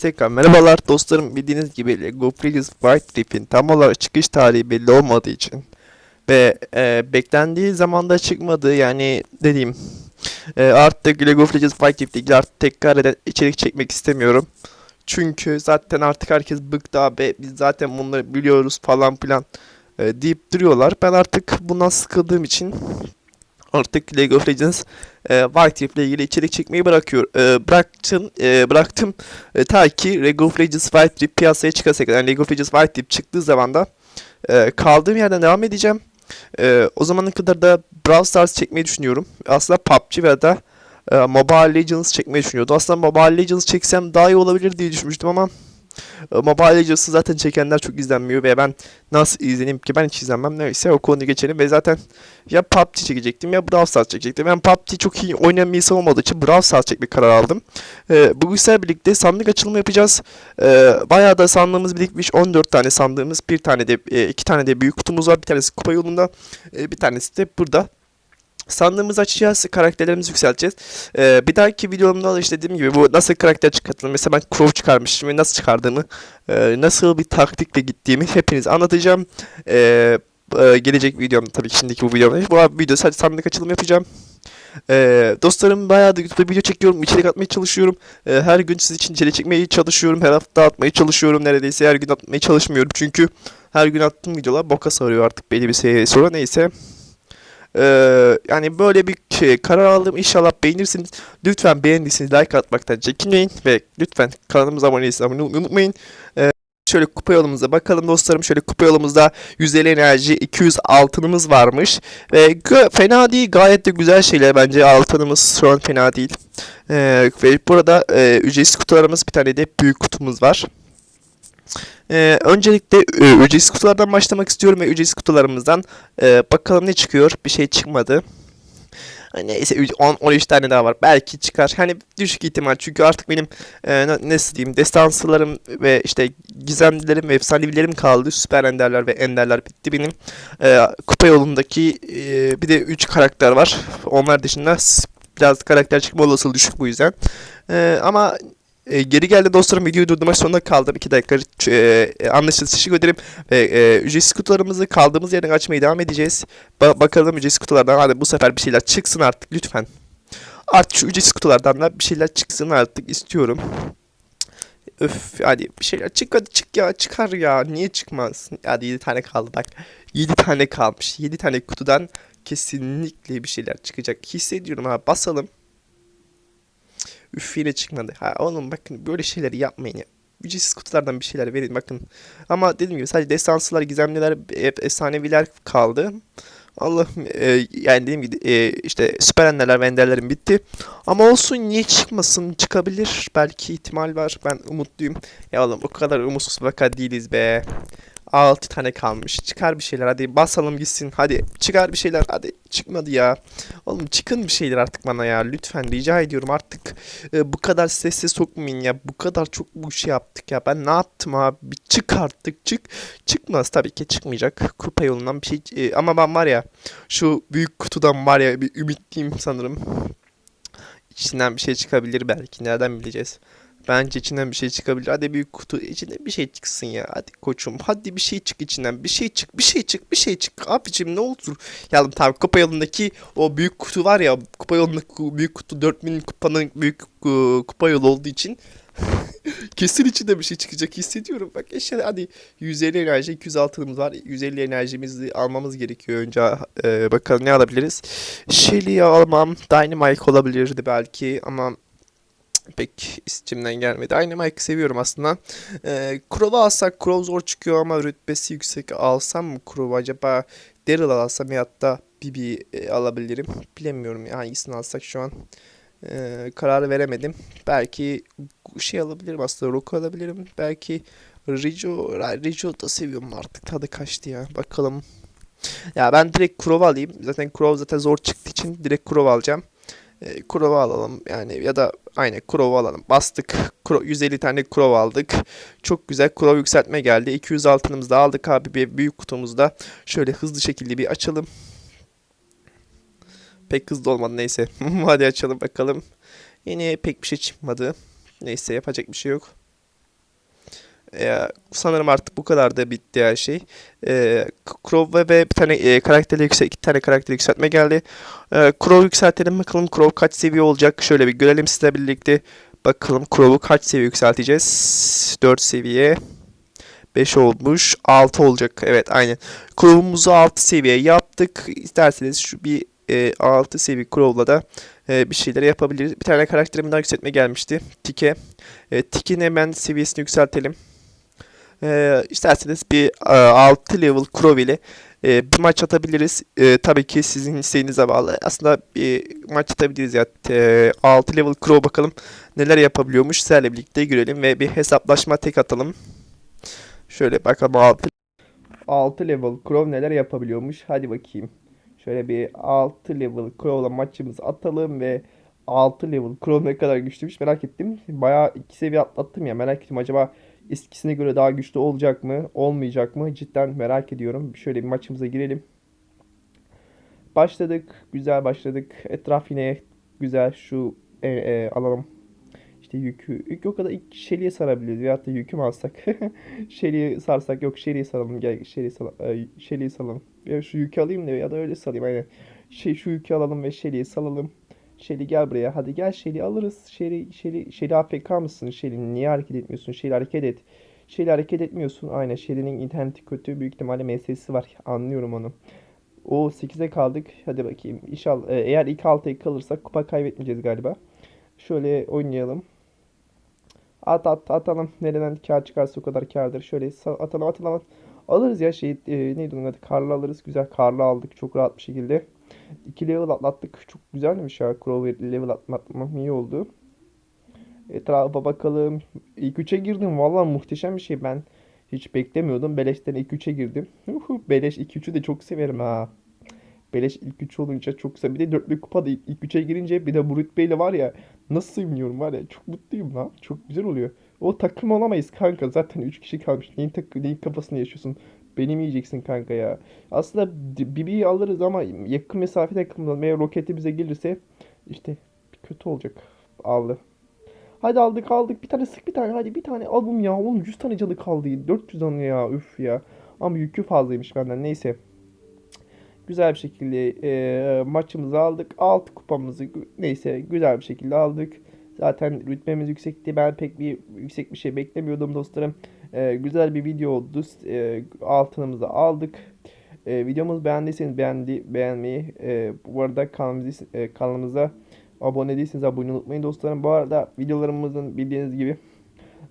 Tekrar merhabalar dostlarım bildiğiniz gibi Lego Freaks White Trip'in tam olarak çıkış tarihi belli olmadığı için ve e, beklendiği zamanda çıkmadığı yani dediğim e, artık Lego Freaks White ile ilgili artık tekrar eden içerik çekmek istemiyorum. Çünkü zaten artık herkes bıktı abi biz zaten bunları biliyoruz falan filan e, deyip duruyorlar. Ben artık bundan sıkıldığım için artık League of Legends e, White ile ilgili içerik çekmeyi bırakıyor. E, bıraktım e, bıraktım e, ta ki League of Legends White Trip piyasaya çıkasa kadar. Yani League of Legends White Trip çıktığı zaman da e, kaldığım yerden devam edeceğim. E, o zamana kadar da Brawl Stars çekmeyi düşünüyorum. Aslında PUBG ve da e, Mobile Legends çekmeyi düşünüyordum. Aslında Mobile Legends çeksem daha iyi olabilir diye düşünmüştüm ama Mobile Legends'ı zaten çekenler çok izlenmiyor ve ben nasıl izleneyim ki ben hiç izlenmem neyse o konuyu geçelim ve zaten ya PUBG çekecektim ya Brawl Stars çekecektim. Ben PUBG çok iyi oynayan bir insan olmadığı için Brawl Stars çekmek karar aldım. E, bu güzel birlikte sandık açılımı yapacağız. E, bayağı da sandığımız birikmiş 14 tane sandığımız bir tane de e, iki tane de büyük kutumuz var. Bir tanesi kupa yolunda e, bir tanesi de burada. Sandığımızı açacağız, karakterlerimizi yükselteceğiz. Ee, bir dahaki videomda da işte dediğim gibi bu nasıl karakter çıkartılır. Mesela ben Crow çıkarmışım ve nasıl çıkardığımı, e, nasıl bir taktikle gittiğimi hepiniz anlatacağım. Ee, e, gelecek videomda tabii ki şimdiki bu videomda. Bu video sadece sandık açılımı yapacağım. Ee, dostlarım bayağı da YouTube'da video çekiyorum, içerik atmaya çalışıyorum. Ee, her gün siz için içerik çekmeye çalışıyorum, her hafta atmaya çalışıyorum. Neredeyse her gün atmaya çalışmıyorum çünkü her gün attığım videolar boka sarıyor artık belli bir seviyeye sonra neyse. Ee, yani böyle bir şey, karar aldım. İnşallah beğenirsiniz. Lütfen beğendiyseniz like atmaktan çekinmeyin ve lütfen kanalımıza abone değilseniz abone olmayı unutmayın. Ee, şöyle kupa yolumuza bakalım dostlarım. Şöyle kupa yolumuzda 150 enerji 200 altınımız varmış. Ve fena değil gayet de güzel şeyler bence altınımız şu an fena değil. Ee, ve burada e, ücretsiz kutularımız bir tane de büyük kutumuz var. Ee, öncelikle e, ücretsiz kutulardan başlamak istiyorum ve ücretsiz kutularımızdan e, bakalım ne çıkıyor. Bir şey çıkmadı. Neyse 10-13 tane daha var. Belki çıkar. Hani düşük ihtimal çünkü artık benim e, na- nasıl diyeyim destansılarım ve işte gizemlilerim ve efsanevilerim kaldı. Süper enderler ve enderler bitti benim. E, kupa yolundaki e, bir de 3 karakter var. Onlar dışında biraz karakter çıkma olasılığı düşük bu yüzden. E, ama e, geri geldi dostlarım videoyu durdurmak sonunda kaldım. 2 dakika e, anlaşıldı teşekkür ederim. Ve e, ücretsiz kutularımızı kaldığımız yerden açmaya devam edeceğiz. Ba- bakalım ücretsiz kutulardan hadi bu sefer bir şeyler çıksın artık lütfen. Artık şu ücretsiz kutulardan da bir şeyler çıksın artık istiyorum. Öf hadi bir şeyler çık hadi çık ya çıkar ya niye çıkmaz? Hadi 7 tane kaldı bak. 7 tane kalmış. 7 tane kutudan kesinlikle bir şeyler çıkacak. Hissediyorum ha basalım. Üf yine çıkmadı. Ha oğlum bakın böyle şeyleri yapmayın ya. Ücretsiz kutulardan bir şeyler verin bakın. Ama dediğim gibi sadece destansılar, gizemliler, efsaneviler kaldı. Allah'ım e, yani dediğim gibi e, işte süper enderler ve enderlerim bitti. Ama olsun niye çıkmasın çıkabilir belki ihtimal var. Ben umutluyum. Ya oğlum o kadar umutsuz vaka değiliz be. 6 tane kalmış. Çıkar bir şeyler hadi basalım gitsin. Hadi çıkar bir şeyler hadi. Çıkmadı ya. Oğlum çıkın bir şeyler artık bana ya. Lütfen rica ediyorum artık. e, bu kadar strese sokmayın ya. Bu kadar çok bu şey yaptık ya. Ben ne yaptım abi? Bir çık artık çık. Çıkmaz tabii ki çıkmayacak. Kupa yolundan bir şey. e, ama ben var ya şu büyük kutudan var ya bir ümitliyim sanırım. İçinden bir şey çıkabilir belki. Nereden bileceğiz? Bence içinden bir şey çıkabilir. Hadi büyük kutu içinde bir şey çıksın ya. Hadi koçum. Hadi bir şey çık içinden. Bir şey çık. Bir şey çık. Bir şey çık. Abicim ne olur. Ya tamam kupa yolundaki o büyük kutu var ya. Kupa yolundaki büyük kutu 4000 kupanın büyük kupa yolu olduğu için kesin içinde bir şey çıkacak hissediyorum. Bak işte hadi 150 enerji 200 altınımız var. 150 enerjimizi almamız gerekiyor önce. E, bakalım ne alabiliriz. Shelly'i almam. Dynamite olabilirdi belki ama pek içimden gelmedi. Dynamite'ı seviyorum aslında. Ee, Crow'u alsak Crow zor çıkıyor ama rütbesi yüksek alsam mı Crow'u acaba Daryl alsam ya da Bibi e, alabilirim. Bilemiyorum ya hangisini alsak şu an. Ee, kararı veremedim. Belki şey alabilirim aslında Roku alabilirim. Belki Rijo, Rijo da seviyorum artık tadı kaçtı ya. Bakalım. Ya ben direkt Crow alayım. Zaten Crow zaten zor çıktığı için direkt Crow alacağım. E, Crow'u alalım yani ya da aynen Crow'u alalım. Bastık. Crow, 150 tane Crow aldık. Çok güzel Crow yükseltme geldi. 200 altınımızı aldık abi bir büyük kutumuzda. Şöyle hızlı şekilde bir açalım. Pek hızlı olmadı neyse. Hadi açalım bakalım. Yine pek bir şey çıkmadı. Neyse yapacak bir şey yok. E, sanırım artık bu kadar da bitti her şey. E, Crow ve bir tane e, karakteri yüksek, iki tane karakteri yükseltme geldi. E, Crow yükseltelim bakalım Crow kaç seviye olacak. Şöyle bir görelim sizle birlikte. Bakalım Crow'u kaç seviye yükselteceğiz. 4 seviye. 5 olmuş. 6 olacak. Evet aynen. Crow'umuzu 6 seviye yaptık. İsterseniz şu bir e, 6 seviye Crow'la da e, bir şeyler yapabiliriz. Bir tane karakterimin daha yükseltme gelmişti. Tike. E, Tike'nin hemen seviyesini yükseltelim. E, isterseniz bir e, 6 level Crow ile e, bir maç atabiliriz. E, tabii ki sizin isteğinize bağlı. Aslında bir maç atabiliriz ya. E, 6 level Crow bakalım neler yapabiliyormuş. Sizlerle birlikte görelim ve bir hesaplaşma tek atalım. Şöyle bakalım 6 6 level Crow neler yapabiliyormuş. Hadi bakayım. Şöyle bir 6 level Crow'la maçımızı atalım ve 6 level Crow ne kadar güçlüymüş merak ettim. Bayağı 2 seviye atlattım ya merak ettim acaba eskisine göre daha güçlü olacak mı olmayacak mı cidden merak ediyorum. Şöyle bir maçımıza girelim. Başladık güzel başladık etraf yine güzel şu e, e, alalım. İşte yükü, yük yok kadar ilk Shelly'e sarabiliriz veyahut da yükü mü alsak? Shelly'e sarsak yok Shelly'e saralım gel Shelly'e saralım. E, saralım. Ya şu yükü alayım da ya da öyle salayım aynen. Şey şu yükü alalım ve Shelly'e salalım. Shelly gel buraya. Hadi gel Shelly alırız. Shelly Shelly Shelly AFK mısın? Shelly niye hareket etmiyorsun? Shelly hareket et. Shelly hareket etmiyorsun. Aynen Shelly'nin interneti kötü. Büyük ihtimalle MS'si var. Anlıyorum onu. O 8'e kaldık. Hadi bakayım. İnşallah e, eğer ilk 6'ya kalırsak kupa kaybetmeyeceğiz galiba. Şöyle oynayalım. At at atalım. Nereden kar çıkarsa o kadar kardır. Şöyle atalım atalım. at- Alırız ya şey e, neydi onun adı? Karlı alırız. Güzel karlı aldık çok rahat bir şekilde. 2 level atlattık. Çok güzelmiş ya. Crow level atlatmam iyi oldu. Etrafa bakalım. İlk 3'e girdim. Vallahi muhteşem bir şey. Ben hiç beklemiyordum. Beleş'ten ilk 3'e girdim. Beleş ilk 3'ü de çok severim ha. Beleş ilk 3 olunca çok güzel. Bir de dörtlü kupada ilk ilk 3'e girince bir de Bulut Bey'le var ya nasıl seviniyorum var ya çok mutluyum lan. Çok güzel oluyor. O takım olamayız kanka. Zaten 3 kişi kalmış. Neyin, tak neyin kafasını yaşıyorsun? Beni mi yiyeceksin kanka ya? Aslında Bibi'yi alırız ama yakın mesafe takımdan veya roketi bize gelirse işte kötü olacak. Aldı. Hadi aldık aldık. Bir tane sık bir tane. Hadi bir tane albüm ya. Oğlum 100 tane canı kaldı. 400 anı ya. Üf ya. Ama yükü fazlaymış benden. Neyse. Güzel bir şekilde e, maçımızı aldık. Alt kupamızı neyse güzel bir şekilde aldık. Zaten rütbemiz yüksekti. Ben pek bir yüksek bir şey beklemiyordum dostlarım. E, güzel bir video oldu. E, altınımızı aldık. E, videomuzu beğendiyseniz beğendi, beğenmeyi, e, bu arada kanalımızı, e, kanalımıza abone değilseniz abone unutmayın dostlarım. Bu arada videolarımızın bildiğiniz gibi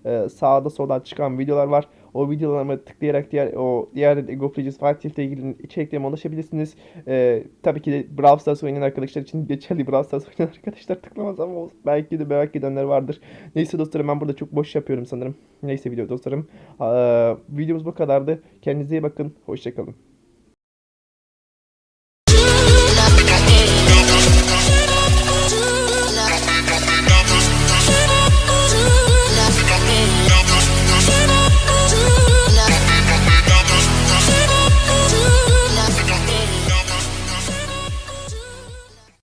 e, sağda solda çıkan videolar var. O videolarıma tıklayarak diğer o diğer League of Legends Fight Shift'le ilgili içeriklerime ulaşabilirsiniz. E, tabii ki de Brawl Stars oynayan arkadaşlar için geçerli Brawl Stars oynayan arkadaşlar tıklamaz ama olsun. belki de merak edenler vardır. Neyse dostlarım ben burada çok boş yapıyorum sanırım. Neyse video dostlarım. E, videomuz bu kadardı. Kendinize iyi bakın. Hoşçakalın.